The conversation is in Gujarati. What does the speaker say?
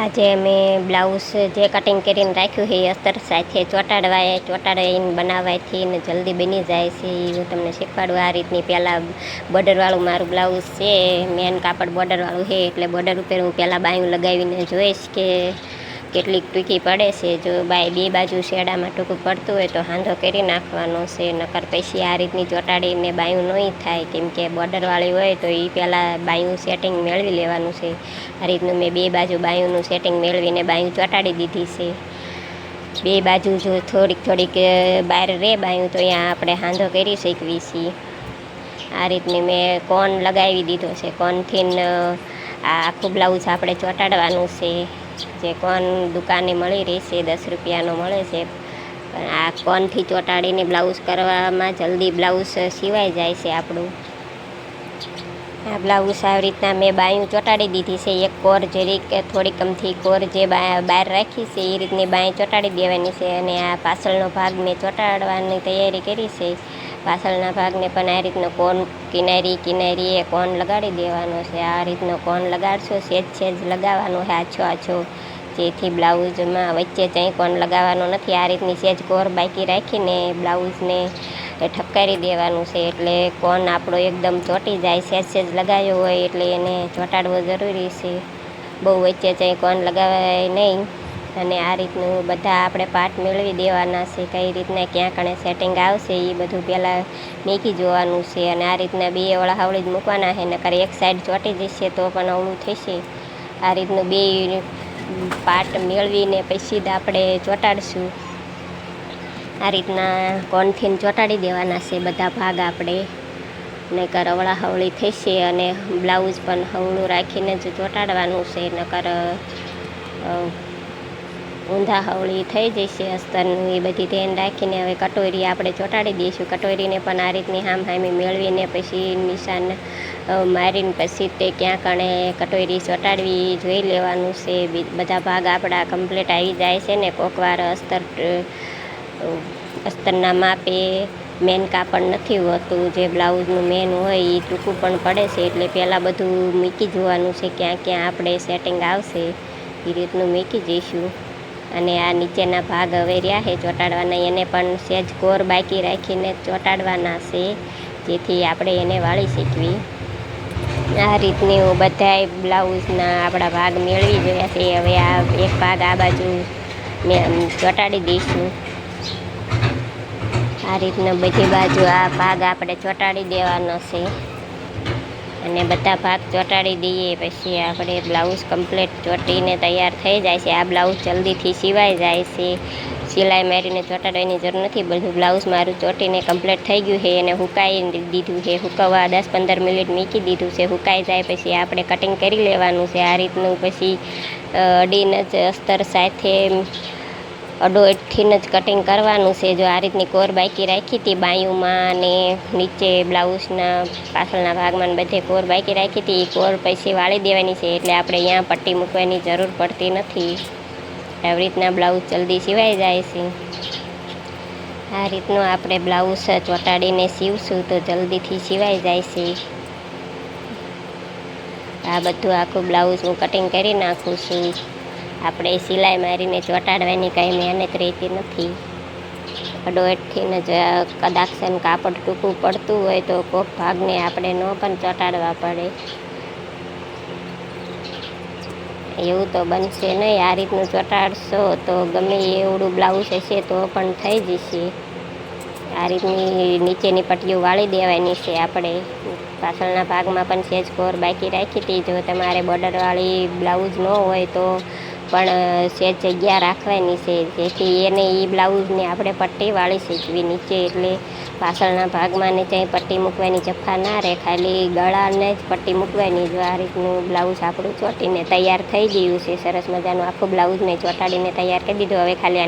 આજે મેં બ્લાઉઝ જે કટિંગ કરીને રાખ્યું છે એ અસ્તર સાથે ચોંટાડવાય ચોંટાડીને બનાવવાથી ને જલ્દી બની જાય છે એ હું તમને શીખવાડું. આ રીતની પહેલાં બોર્ડરવાળું મારું બ્લાઉઝ છે મેન કાપડ બોર્ડરવાળું છે, એટલે બોર્ડર ઉપર હું પહેલાં બાયું લગાવીને જોઈશ કે કેટલીક ટૂંકી પડે છે. જો બાય બે બાજુ શેડામાં ટૂંકું પડતું હોય તો હાંધો કરી નાખવાનો છે. નકર પછી આ રીતની ચોંટાડીને બાયું નહીં થાય. કેમ કે બોર્ડરવાળી હોય તો એ પહેલાં બાયું સેટિંગ મેળવી લેવાનું છે. આ રીતનું મેં બે બાજુ બાયુંનું સેટિંગ મેળવીને બાયું ચોંટાડી દીધી છે. બે બાજુ જો થોડીક થોડીક બહાર રહે બાયું તો અહીંયા આપણે હાંધો કરી શકીએ છીએ. આ રીતની મેં કોન લગાવી દીધો છે. કોનથી આ આખું બ્લાઉઝ આપણે ચોંટાડવાનું છે. જે કોન દુકાને મળી રહી છે દસ રૂપિયાનો મળે છે. પણ આ કોનથી ચોંટાડીને બ્લાઉઝ કરવામાં જલ્દી બ્લાઉઝ સિવાય જાય છે આપણું. આ બ્લાઉઝ આવી રીતના મેં બાયું ચોંટાડી દીધી છે. એક કોર જરીક, થોડીક અમથી કોર જે બહાર રાખી છે, એ રીતની બાય ચોંટાડી દેવાની છે અને આ પાછળનો ભાગ મેં ચોંટાડવાની તૈયારી કરી છે. પાછળના ભાગને પણ આ રીતનો કોન કિનારી કિનારીએ કોન લગાડી દેવાનો છે. આ રીતનો કોન લગાડશો સેજ સેજ લગાવવાનો છે આછો આછો. જેથી બ્લાઉઝમાં વચ્ચે ચાઈ કોન લગાવવાનો નથી. આ રીતની સેજ કોર બાકી રાખીને બ્લાઉઝને ઠપકારી દેવાનું છે. એટલે કોન આપણો એકદમ ચોંટી જાય, સેજ સેજ લગાવ્યો હોય એટલે એને ચોંટાડવો જરૂરી છે. બહુ વચ્ચે ચાઈ કોન લગાવાય નહીં. અને આ રીતનું બધા આપણે પાર્ટ મેળવી દેવાના છે, કઈ રીતના ક્યાં કણે સેટિંગ આવશે એ બધું પહેલાં મેકી જોવાનું છે અને આ રીતના બે વળા હવળી જ મૂકવાના છે, નકર એક સાઈડ ચોંટી જશે તો પણ અવળું થશે. આ રીતનું બે પાર્ટ મેળવીને પછી જ આપણે ચોંટાડશું. આ રીતના કોનથી ચોંટાડી દેવાના છે બધા ભાગ આપણે. નકર અવળા હવળી થશે અને બ્લાઉઝ પણ હવળું રાખીને જ ચોંટાડવાનું છે, નકર ઊંધા હવળી થઈ જશે અસ્તરનું એ બધી ધ્યાન રાખીને હવે કટોરી આપણે ચોંટાડી દઈશું. કટોરીને પણ આ રીતની હામ હામી મેળવીને પછી નિશાન મારીને પછી તે ક્યાં કણે કટોરી ચોંટાડવી જોઈ લેવાનું છે. બધા ભાગ આપણા કમ્પ્લીટ આવી જાય છે ને. કોકવાર અસ્તર અસ્તરના માપે મેન કાપડ નથી હોતું. જે બ્લાઉઝનું મેન હોય એ ટૂંકું પણ પડે છે. એટલે પહેલાં બધું મૂકી જોવાનું છે ક્યાં ક્યાં આપણે સેટિંગ આવશે. એ રીતનું મૂકી જઈશું. અને આ નીચેના ભાગ હવે રહ્યા છે ચોંટાડવાના. એને પણ સહેજ કોર બાકી રાખીને ચોંટાડવાના છે, જેથી આપણે એને વાળી શીખવી આ રીતની હું બધાય બ્લાઉઝના આપણા ભાગ મેળવી જોયા છે. હવે આ એક ભાગ આ બાજુ મેં ચોંટાડી દઈશું. આ રીતના બધી બાજુ આ ભાગ આપણે ચોંટાડી દેવાનો છે. અને બધા ભાગ ચોંટાડી દઈએ, પછી આપણે બ્લાઉઝ કમ્પ્લીટ ચોંટીને તૈયાર થઈ જાય છે. આ બ્લાઉઝ જલ્દીથી સિવાય જાય છે. સિલાઈ મારીને ચોંટાડવાની જરૂર નથી. બધું બ્લાઉઝ મારું ચોંટીને કમ્પ્લીટ થઈ ગયું છે એને હુકાઈ દીધું છે. હુકવવા દસ પંદર મિનિટ મૂકી દીધું છે. હુકાઈ જાય પછી આપણે કટિંગ કરી લેવાનું છે. આ રીતનું પછી અડીને જ અસ્તર સાથે અડો એઠીને જ કટિંગ કરવાનું છે. જો આ રીતની કોર બાકી રાખી હતી બાયુમાં અને નીચે બ્લાઉઝના પાછળના ભાગમાં બધે કોર બાકી રાખી હતી, એ કોર પછી વાળી દેવાની છે. એટલે આપણે અહીંયા પટ્ટી મૂકવાની જરૂર પડતી નથી. આવી રીતના બ્લાઉઝ જલ્દી સિવાઈ જાય છે. આ રીતનું આપણે બ્લાઉઝ ચોંટાડીને સીવશું તો જલ્દીથી સિવાઈ જાય છે. આ બધું આખું બ્લાઉઝ હું કટિંગ કરી નાખું છું. આપણે સિલાઈ મારીને ચોંટાડવાની કાંઈ મહેનત રહેતી નથી. અડોએટથી જ કદાચ કાપડ ટૂંકું પડતું હોય તો કોક ભાગને આપણે ન પણ ચોંટાડવા પડે. એવું તો બનશે નહીં. આ રીતનું ચોંટાડશો તો ગમે એવડું બ્લાઉઝ હશે તો પણ થઈ જશે. આ રીતની નીચેની પટ્ટીઓ વાળી દેવાની છે આપણે. પાછળના ભાગમાં પણ સેજ કોર બાકી રાખી હતી. જો તમારે બોર્ડરવાળી બ્લાઉઝ ન હોય તો પણ સેજ જગ્યા રાખવાની છે. જેથી એને એ બ્લાઉઝને આપણે પટ્ટીવાળી સીચવી નીચે એટલે પાછળના ભાગમાં ને ત્યાં પટ્ટી મૂકવાની જફા ના રહે. ખાલી ગળાને જ પટ્ટી મૂકવાની. જો આ રીતનું બ્લાઉઝ આપણું ચોંટીને તૈયાર થઈ ગયું છે. સરસ મજાનું આખું બ્લાઉઝ મેં ચોંટાડીને તૈયાર કરી દીધું. હવે ખાલી